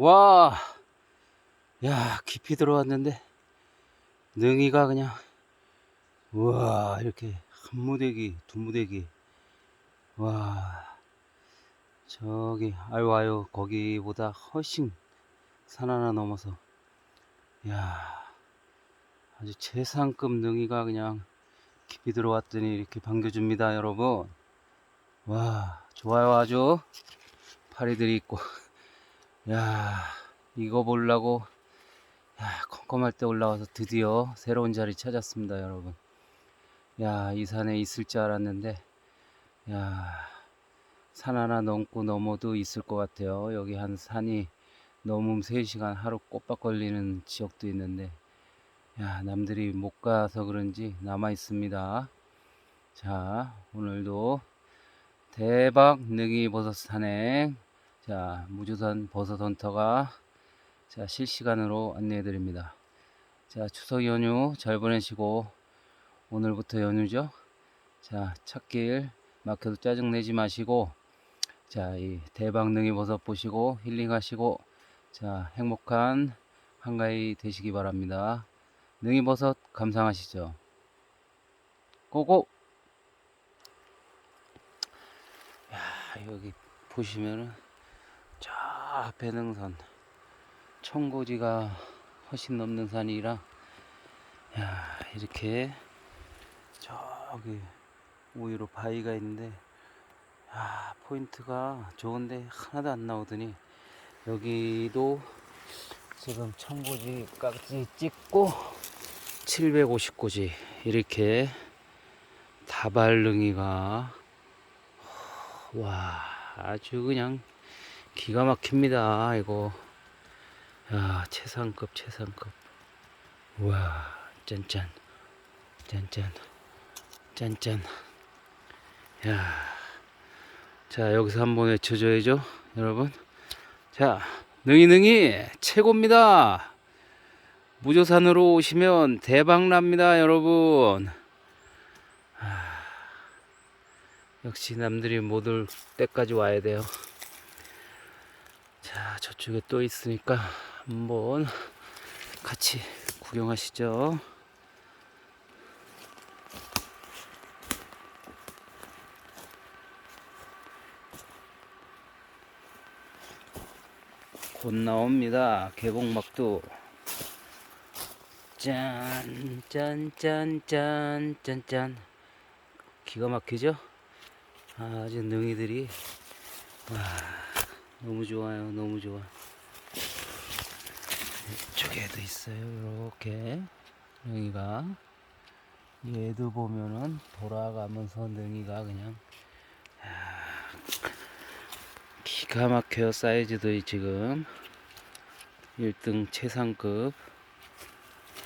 와, 야, 깊이 들어왔는데, 능이가 그냥, 우와, 이렇게 한 무대기, 두 무대기. 와, 저기, 아유, 아유, 거기보다 훨씬 산 하나 넘어서, 야, 아주 최상급 능이가 그냥 깊이 들어왔더니 이렇게 반겨줍니다, 여러분. 와, 좋아요, 아주. 파리들이 있고. 야, 이거 보려고, 야, 컴컴할 때 올라와서 드디어 새로운 자리 찾았습니다, 여러분. 야, 이 산에 있을 줄 알았는데, 야, 산 하나 넘고 넘어도 있을 것 같아요. 여기 한 산이 넘으면 3시간 하루 꼬박 걸리는 지역도 있는데, 야, 남들이 못 가서 그런지 남아 있습니다. 자, 오늘도 대박 능이 버섯 산행. 자, 무주산 버섯 헌터가 자, 실시간으로 안내해 드립니다. 자, 추석 연휴 잘 보내시고 오늘부터 연휴죠. 자, 찾길 막혀도 짜증 내지 마시고 자, 이 대박 능이 버섯 보시고 힐링하시고 자, 행복한 한가위 되시기 바랍니다. 능이 버섯 감상하시죠. 고고! 야, 여기 보시면은 저 앞에 능선. 청고지가 훨씬 넘는 산이라 야 이렇게 저기 우위로 바위가 있는데 야 포인트가 좋은데 하나도 안 나오더니 여기도 지금 청고지까지 찍고 750고지 이렇게 다발릉이가 와 아주 그냥 기가 막힙니다 이거. 야 최상급 최상급. 와 짠짠. 짠짠. 짠짠. 야 자 여기서 한번 외쳐줘야죠 여러분. 자 능이 능이 최고입니다. 무조산으로 오시면 대박납니다 여러분. 아, 역시 남들이 못 올 때까지 와야 돼요. 자, 저쪽에 또 있으니까 한번 같이 구경하시죠. 곧 나옵니다. 개봉막도. 짠, 짠, 짠, 짠, 짠, 짠. 기가 막히죠? 아주 능이들이. 와. 너무 좋아요. 너무 좋아. 이쪽에도 있어요. 이렇게 능이가 얘도 보면은 돌아가면서 능이가 그냥 야, 기가 막혀요. 사이즈도 지금 1등 최상급.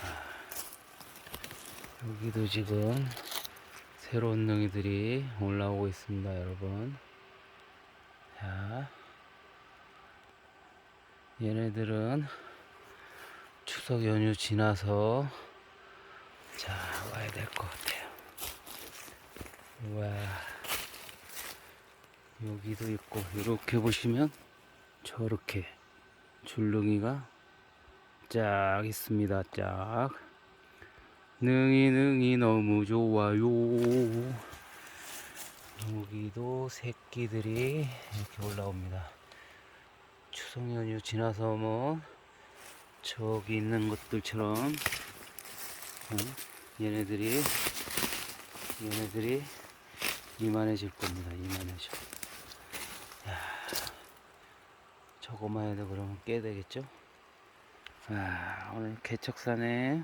아, 여기도 지금 새로운 능이들이 올라오고 있습니다, 여러분. 자. 얘네들은 추석 연휴 지나서 자 와야 될 것 같아요. 와 여기도 있고 이렇게 보시면 저렇게 줄눈이가 쫙 있습니다. 쫙 능이 능이 너무 좋아요. 여기도 새끼들이 이렇게 올라옵니다. 추석 연휴 지나서 뭐 저기 있는 것들처럼 어? 얘네들이 얘네들이 이만해질 겁니다. 이만해져. 야, 저거만 해도 그러면 깨야 되겠죠? 아, 오늘 개척산에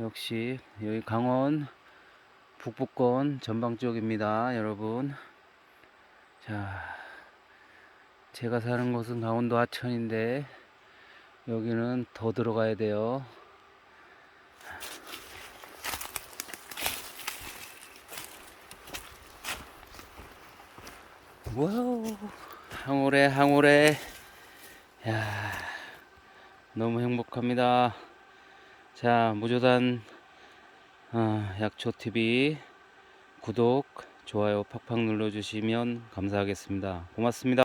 역시 여기 강원 북부권 전방 쪽입니다, 여러분. 자. 제가 사는 곳은 강원도 하천인데 여기는 더 들어가야 돼요. 와우 항오래 항오래 야 너무 행복합니다. 자 무조단 어, 약초TV 구독 좋아요 팍팍 눌러주시면 감사하겠습니다. 고맙습니다.